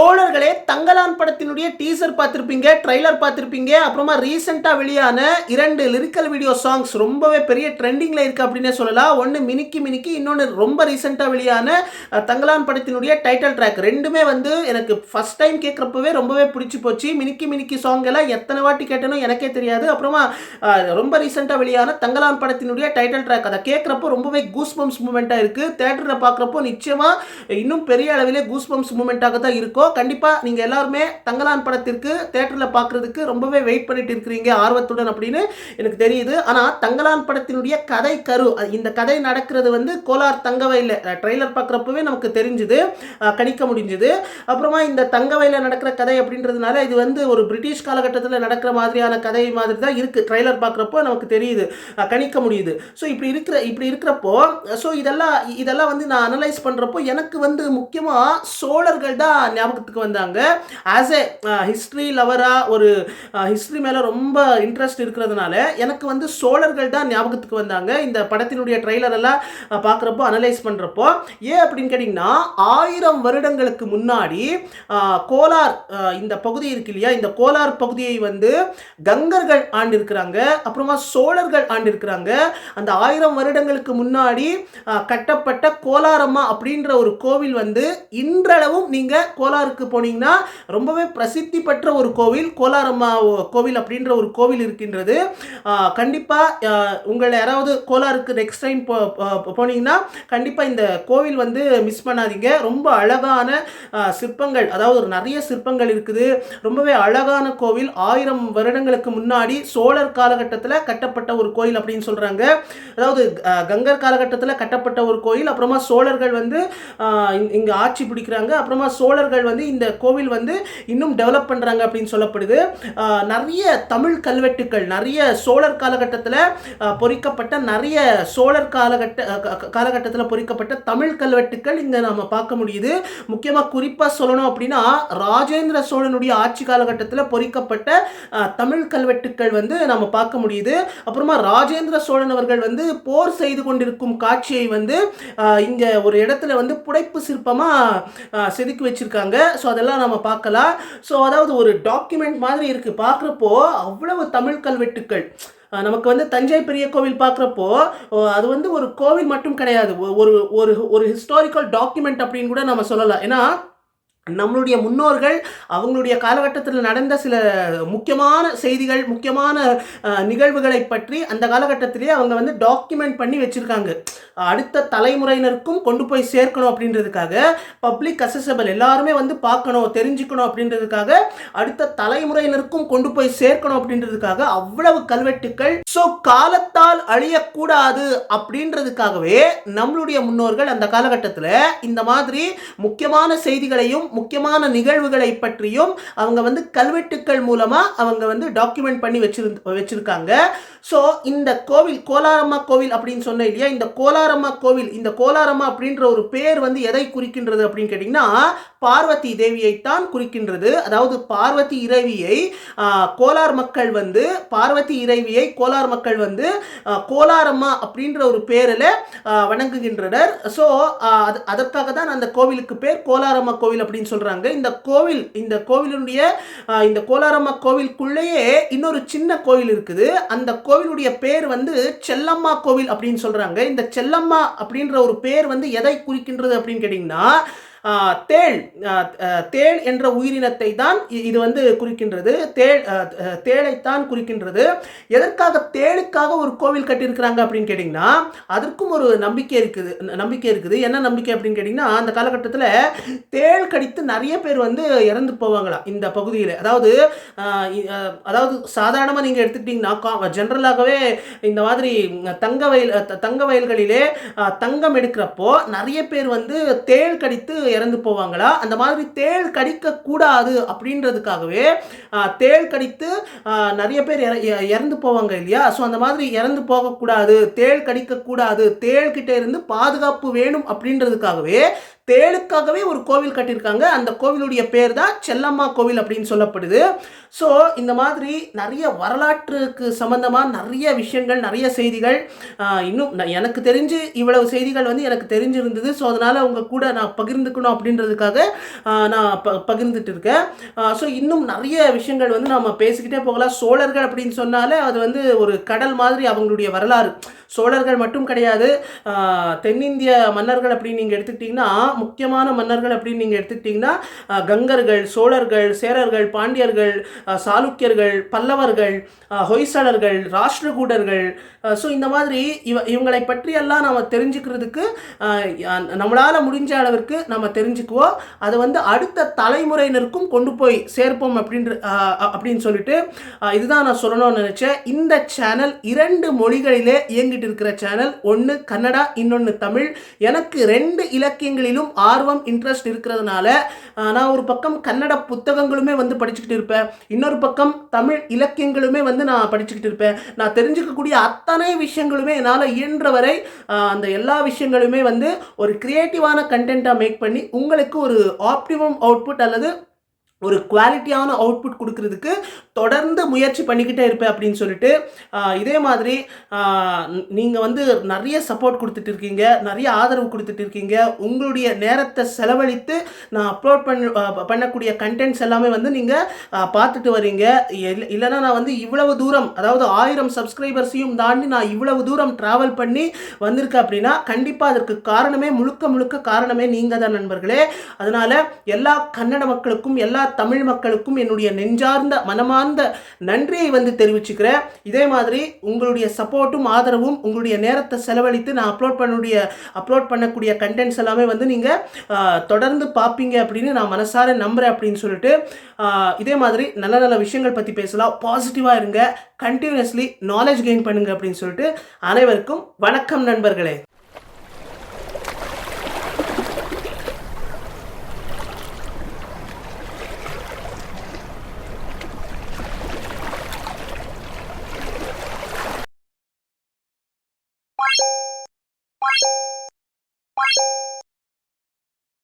தோழர்களே தங்கலான் படத்தினுடைய டீசர் பார்த்துருப்பீங்க ட்ரைலர் பார்த்துருப்பீங்க. அப்புறமா ரீசெண்டாக வெளியான இரண்டு லிரிக்கல் வீடியோ சாங்ஸ் ரொம்பவே பெரிய ட்ரெண்டிங்கில் இருக்குது அப்படின்னே சொல்லலாம். ஒன்று மினிக்கி மினிக்கி இன்னொன்று ரொம்ப ரீசெண்டாக வெளியான தங்கலான் படத்தினுடைய டைட்டில் ட்ராக் ரெண்டுமே வந்து எனக்கு ஃபஸ்ட் டைம் கேட்குறப்பவே ரொம்பவே பிடிச்சி போச்சு. மினிக்கி மினிக்கி சாங் எல்லாம் எத்தனை வாட்டி கேட்டனும் எனக்கே தெரியாது. அப்புறமா ரொம்ப ரீசெண்டாக வெளியான தங்கலான் படத்தினுடைய டைட்டில் ட்ராக் அதை கேட்குறப்போ ரொம்பவே கூஸ் பம்ப்ஸ் மூமெண்ட்டாக இருக்குது தேட்டரில் பார்க்குறப்போ நிச்சயமாக இன்னும் பெரிய அளவிலே கூஸ் பம்ப்ஸ் மூமெண்ட்டாக தான் இருக்கும். கண்டிப்பாக நீங்கள் எல்லாருமே தங்கலான் படத்திற்கு தேட்டரில் பார்க்குறதுக்கு ரொம்பவே வெயிட் பண்ணிட்டு இருக்கிறீங்க ஆர்வத்துடன் அப்படின்னு எனக்கு தெரியுது. ஆனால் தங்கலான் படத்தினுடைய கதை கரு இந்த கதை நடக்கிறது வந்து கோலார் தங்கவையில் ட்ரெய்லர் பார்க்குறப்பவே நமக்கு தெரிஞ்சுது கணிக்க முடிஞ்சுது. அப்புறமா இந்த தங்கவையில் நடக்கிற கதை அப்படின்றதுனால இது வந்து ஒரு பிரிட்டிஷ் காலகட்டத்தில் நடக்கிற மாதிரியான கதை மாதிரி தான் இருக்குது ட்ரெய்லர் பார்க்குறப்போ நமக்கு தெரியுது கணிக்க முடியுது. ஸோ இப்படி இருக்கிற இப்படி இருக்கிறப்போ ஸோ இதெல்லாம் இதெல்லாம் வந்து நான் அனலைஸ் பண்ணுறப்போ எனக்கு வந்து முக்கியமாக சோழர்கள் தான் ஞாபகத்துக்கு வந்தாங்க. ஆஸ் எ ஹிஸ்ட்ரி லவராக ஒரு uh, ஹிஸ்ட்ரி மேலே ரொம்ப இன்ட்ரெஸ்ட் இருக்கிறதுனால எனக்கு வந்து சோழர்கள் தான் ஞாபகத்துக்கு வந்தாங்க. இந்த படத்தினுடைய ட்ரெய்லர் எல்லாம் பார்க்குறப்போ அனலைஸ் பண்ணுறப்போ ஏன் அப்படின்னு கேட்டிங்கன்னா ஆயிரம் வருடங்களுக்கு முன்னாடி கோலார் இந்த பகுதி இருக்கு இல்லையா? இந்த கோலார் பகுதியை வந்து கங்கர்கள் ஆண்டிருக்கிறாங்க. அப்புறமா சோழர்கள் ஆண்டிருக்கிறாங்க. அந்த ஆயிரம் வருடங்களுக்கு முன்னாடி கட்டப்பட்ட கோலாரம்மா அப்படின்ற ஒரு கோவில் வந்து இன்றளவும் நீங்கள் கோலாருக்கு போனீங்கன்னா ரொம்பவே பிரசித்தி பெற்ற ஒரு கோவில் கோலாரம்மா ஓ- கோவில் அப்படின்ற ஒரு கோவில் இருக்கின்றது. கண்டிப்பாக உங்களை யாராவது கோலாருக்கு நெக்ஸ்ட் டைம் போ போனீங்கன்னா கண்டிப்பாக இந்த கோவில் வந்து மிஸ் பண்ணாதீங்க. ரொம்ப அழகான சிற்பங்கள் அதாவது ஒரு நிறைய சிற்பங்கள் இருக்குது. ரொம்பவே அழகான கோவில். ஆயிரம் வருடங்களுக்கு முன்னாடி சோழர் காலகட்டத்தில் கட்டப்பட்ட ஒரு கோயில் அப்படின்னு சொல்கிறாங்க அதாவது கங்கர் காலகட்டத்தில் கட்டப்பட்ட ஒரு கோயில். அப்புறமா சோழர்கள் வந்து இங்கே ஆட்சி பிடிக்கிறாங்க. அப்புறமா சோழர்கள் வந்து வந்து இந்த கோவில் வந்து இன்னும் டெவலப் பண்ணுறாங்க அப்படின்னு சொல்லப்படுது. நிறைய தமிழ் கல்வெட்டுக்கள் நிறைய சோழர் காலகட்டத்தில் பொறிக்கப்பட்ட நிறைய சோழர் காலகட்ட காலகட்டத்தில் பொறிக்கப்பட்ட தமிழ் கல்வெட்டுக்கள் இங்கே நம்ம பார்க்க முடியுது. முக்கியமாக குறிப்பாக சொல்லணும் அப்படின்னா ராஜேந்திர சோழனுடைய ஆட்சி காலகட்டத்தில் பொறிக்கப்பட்ட தமிழ் கல்வெட்டுக்கள் வந்து நம்ம பார்க்க முடியுது. அப்புறமா ராஜேந்திர சோழன் அவர்கள் வந்து போர் செய்து கொண்டிருக்கும் காட்சியை வந்து இங்கே ஒரு இடத்துல வந்து புடைப்பு சிற்பமாக செதுக்கி வச்சிருக்காங்க. ஸோ அதெல்லாம் நம்ம பார்க்கலாம். ஸோ அதாவது ஒரு டாக்குமெண்ட் மாதிரி இருக்குது பார்க்குறப்போ அவ்வளவு தமிழ் கல்வெட்டுக்கள். நமக்கு வந்து தஞ்சை பெரிய கோவில் பார்க்குறப்போ அது வந்து ஒரு கோவில் மட்டும் கிடையாது. ஒரு ஒரு ஒரு ஹிஸ்டாரிக்கல் டாக்குமெண்ட் அப்படின்னு கூட நம்ம சொல்லலாம். ஏன்னா நம்மளுடைய முன்னோர்கள் அவங்களுடைய காலகட்டத்தில் நடந்த சில முக்கியமான செய்திகள் முக்கியமான நிகழ்வுகளை பற்றி அந்த காலகட்டத்திலேயே அவங்க வந்து டாக்குமெண்ட் பண்ணி வச்சுருக்காங்க. அடுத்த தலைமுறையினருக்கும் கொண்டு போய் சேர்க்கணும் அப்படின்றதுக்காக பப்ளிக் அசசபிள் எல்லாருமே வந்து பார்க்கணும் தெரிஞ்சுக்கணும் அப்படின்றதுக்காக அடுத்த தலைமுறையினருக்கும் கொண்டு போய் சேர்க்கணும் அப்படின்றதுக்காக அவ்வளவு கல்வெட்டுக்கள். ஸோ காலத்தால் அழியக்கூடாது அப்படின்றதுக்காகவே நம்மளுடைய முன்னோர்கள் அந்த காலகட்டத்தில் இந்த மாதிரி முக்கியமான செய்திகளையும் முக்கியமான நிகழ்வுகளை பற்றியும் அவங்க வந்து கல்வெட்டுக்கள் மூலமாக அவங்க வந்து டாக்குமெண்ட் பண்ணி வச்சிருந்து வச்சுருக்காங்க. ஸோ இந்த கோவில் கோலாரம்மா கோவில் அப்படின்னு சொன்னேன் இல்லையா? இந்த கோலாரம்மா கோவில் இந்த கோலாரம்மா அப்படின்ற ஒரு பேர் வந்து எதை குறிக்கின்றது அப்படின்னு கேட்டிங்கன்னா பார்வதி தேவியைத்தான் குறிக்கின்றது. அதாவது பார்வதி இறைவியை கோலார் மக்கள் வந்து பார்வதி இறைவியை கோலார் மக்கள் வந்து கோலாரம்மா அப்படின்ற ஒரு பேரில் வணங்குகின்றனர். ஸோ அது அதற்காக தான் அந்த கோவிலுக்கு பேர் கோலாரம்மா கோவில் அப்படின்னு சொல்கிறாங்க இந்த கோவில் இந்த கோவிலுடைய இந்த கோலாரம்மா கோவிலுக்குள்ளேயே இன்னொரு சின்ன கோவில் இருக்குது. அந்த கோவிலுடைய பேர் வந்து செல்லம்மா கோவில் அப்படின்னு சொல்கிறாங்க இந்த செல்லம்மா அப்படின்ற ஒரு பேர் வந்து எதை குறிக்கின்றது அப்படின்னு கேட்டிங்கன்னா தேள் தேள் என்ற உயிரினத்தை தான் இ- இது வந்து குறிக்கின்றது. தேள் தேளைத்தான் குறிக்கின்றது. எதற்காக தேளுக்காக ஒரு கோவில் கட்டியிருக்கிறாங்க அப்படின்னு கேட்டிங்கன்னா அதற்கும் ஒரு நம்பிக்கை இருக்குது நம்பிக்கை இருக்குது. என்ன நம்பிக்கை அப்படின்னு கேட்டிங்கன்னா அந்த காலகட்டத்தில் தேள் கடித்து நிறைய பேர் வந்து இறந்து போவாங்களாம் இந்த பகுதியில். அதாவது அதாவது சாதாரணமாக நீங்கள் எடுத்துக்கிட்டிங்கன்னா ஜென்ரலாகவே இந்த மாதிரி தங்க வயல் த- தங்க வயல்களிலே தங்கம் எடுக்கிறப்போ நிறைய பேர் வந்து தேள் கடித்து இறந்து போவாங்களா? அந்த மாதிரி தேள் கடிக்க கூடாது அப்படின்றதுக்காகவே தேள் கடித்து நிறைய பேர் இற- இறந்து போவாங்க இல்லையா? ஸோ அந்த மாதிரி இறந்து போகக்கூடாது தேள் கடிக்கக்கூடாது தேள் கிட்ட இருந்து பாதுகாப்பு வேணும் அப்படின்றதுக்காகவே தேளுக்காகவே ஒரு கோவில் கட்டியிருக்காங்க. அந்த கோவிலுடைய பேர் தான் செல்லம்மா கோவில் அப்படின்னு சொல்லப்படுது. ஸோ இந்த மாதிரி நிறைய வரலாற்றுக்கு சம்மந்தமாக நிறைய விஷயங்கள் நிறைய செய்திகள் இன்னும் நான் எனக்கு தெரிஞ்சு இவ்வளவு செய்திகள் வந்து எனக்கு தெரிஞ்சிருந்தது. ஸோ அதனால் உங்கள் கூட நான் பகிர்ந்துக்கணும் அப்படின்றதுக்காக நான் ப பகிர்ந்துட்டு இருக்கேன். ஸோ இன்னும் நிறைய விஷயங்கள் வந்து நம்ம பேசிக்கிட்டே போகலாம். சோழர்கள் அப்படின்னு சொன்னாலே அது வந்து ஒரு கடல் மாதிரி அவங்களுடைய வரலாறு. சோழர்கள் மட்டும் கிடையாது தென்னிந்திய மன்னர்கள் அப்படின்னு நீங்கள் எடுத்துக்கிட்டிங்கன்னா முக்கியமான மன்னர்கள் அப்படின்னு நீங்கள் எடுத்துக்கிட்டிங்கன்னா கங்கர்கள் சோழர்கள் சேரர்கள் பாண்டியர்கள் சாளுக்கியர்கள் பல்லவர்கள் ஹொய்சலர்கள் ராஷ்டிரகூடர்கள். ஸோ இந்த மாதிரி இவ இவங்களை பற்றியெல்லாம் நம்ம தெரிஞ்சுக்கிறதுக்கு நம்மளால் முடிஞ்ச அளவிற்கு நம்ம தெரிஞ்சுக்குவோம். அதை வந்து அடுத்த தலைமுறையினருக்கும் கொண்டு போய் சேர்ப்போம் அப்படின்ற அப்படின்னு சொல்லிட்டு இதுதான் நான் சொல்லணும்னு நினச்சேன். இந்த சேனல் இரண்டு மொழிகளிலே இயங்கிட்டு இருக்கிற சேனல் ஒன்று கன்னடா இன்னொன்று தமிழ். எனக்கு ரெண்டு இலக்கியங்களிலும் ஆர்வம் இன்ட்ரெஸ்ட் இருக்கிறதுனால நான் ஒரு பக்கம் கன்னட புத்தகங்களுமே வந்து படிச்சுக்கிட்டு இருப்பேன். இன்னொரு பக்கம் தமிழ் இலக்கியங்களுமே வந்து நான் படிச்சுக்கிட்டு இருப்பேன். நான் தெரிஞ்சுக்கக்கூடிய அத்தனை விஷயங்களுமே என்னால் இயன்ற வரை அந்த எல்லா விஷயங்களுமே வந்து ஒரு கிரியேட்டிவான கண்டென்ட்டாக மேக் பண்ணி உங்களுக்கு ஒரு ஆப்டிமம் அவுட்புட் அல்லது ஒரு குவாலிட்டியான அவுட்புட் கொடுக்கறதுக்கு தொடர்ந்து முயற்சி பண்ணிக்கிட்டே இருப்பேன் அப்படின்னு சொல்லிட்டு இதே மாதிரி நீங்கள் வந்து நிறைய சப்போர்ட் கொடுத்துட்டு இருக்கீங்க நிறைய ஆதரவு கொடுத்துட்டு இருக்கீங்க. உங்களுடைய நேரத்தை செலவழித்து நான் அப்லோட் பண்ண பண்ணக்கூடிய கண்டென்ட்ஸ் எல்லாமே வந்து நீங்கள் பார்த்துட்டு வரீங்க. இல்ல- இல்லைன்னா நான் வந்து இவ்வளவு தூரம் அதாவது ஆயிரம் சப்ஸ்கிரைபர்ஸையும் தாண்டி நான் இவ்வளவு தூரம் ட்ராவல் பண்ணி வந்திருக்கேன் அப்படின்னா கண்டிப்பாக அதற்கு காரணமே முழுக்க முழுக்க காரணமே நீங்கள் தான் நண்பர்களே. அதனால் எல்லா கன்னட மக்களுக்கும் எல்லா தமிழ் மக்களுக்கும் என்னுடைய நெஞ்சார்ந்த மனமார்ந்த நன்றியை வந்து தெரிவிச்சுக்கிறேன். இதே மாதிரி உங்களுடைய சப்போர்ட்டும் ஆதரவும் உங்களுடைய நேரத்தை செலவழித்து நான் அப்லோட் பண்ணக்கூடிய அப்லோட் பண்ணக்கூடிய கண்டென்ட்ஸ் எல்லாமே வந்து நீங்கள் தொடர்ந்து பார்ப்பீங்க அப்படின்னு நான் மனசார நம்புகிறேன் அப்படின்னு சொல்லிட்டு இதே மாதிரி நல்ல நல்ல விஷயங்கள் பற்றி பேசலாம். பாசிட்டிவாக இருங்க. கண்டினியூஸ்லி நாலேஜ் கெயின் பண்ணுங்க அப்படின்னு சொல்லிட்டு அனைவருக்கும் வணக்கம் நண்பர்களே.